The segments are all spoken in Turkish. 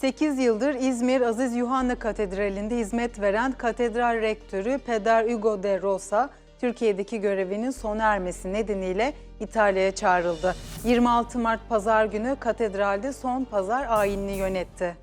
8 yıldır İzmir Aziz Yuhanna Katedrali'nde hizmet veren katedral rektörü Peder Hugo de Rosa, Türkiye'deki görevinin sona ermesi nedeniyle İtalya'ya çağrıldı. 26 Mart Pazar günü katedralde son pazar ayinini yönetti.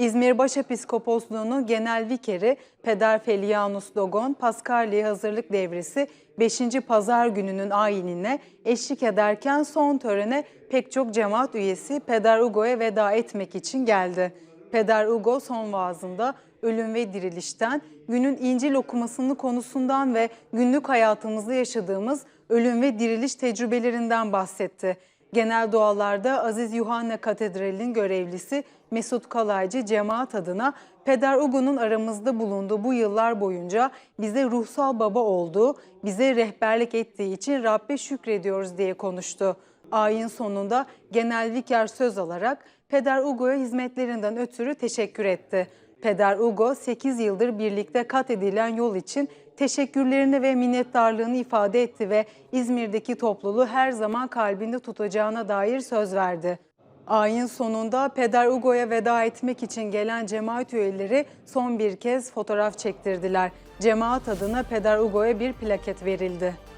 İzmir Başepiskoposluğu'nun genel vikeri Peder Felianus Dogon, Paskalya hazırlık devresi 5. pazar gününün ayinine eşlik ederken son törene pek çok cemaat üyesi Peder Ugo'ya veda etmek için geldi. Peder Ugo son vaazında ölüm ve dirilişten, günün İncil okumasının konusundan ve günlük hayatımızda yaşadığımız ölüm ve diriliş tecrübelerinden bahsetti. Genel dualarda Aziz Yuhanna Katedrali'nin görevlisi Mesut Kalaycı cemaat adına Peder Ugo'nun aramızda bulunduğu bu yıllar boyunca bize ruhsal baba olduğu, bize rehberlik ettiği için Rabbe şükrediyoruz diye konuştu. Ayin sonunda genel viker söz alarak Peder Ugo'ya hizmetlerinden ötürü teşekkür etti. Peder Ugo 8 yıldır birlikte kat edilen yol için teşekkürlerini ve minnettarlığını ifade etti ve İzmir'deki topluluğu her zaman kalbinde tutacağına dair söz verdi. Ayin sonunda Peder Ugo'ya veda etmek için gelen cemaat üyeleri son bir kez fotoğraf çektirdiler. Cemaat adına Peder Ugo'ya bir plaket verildi.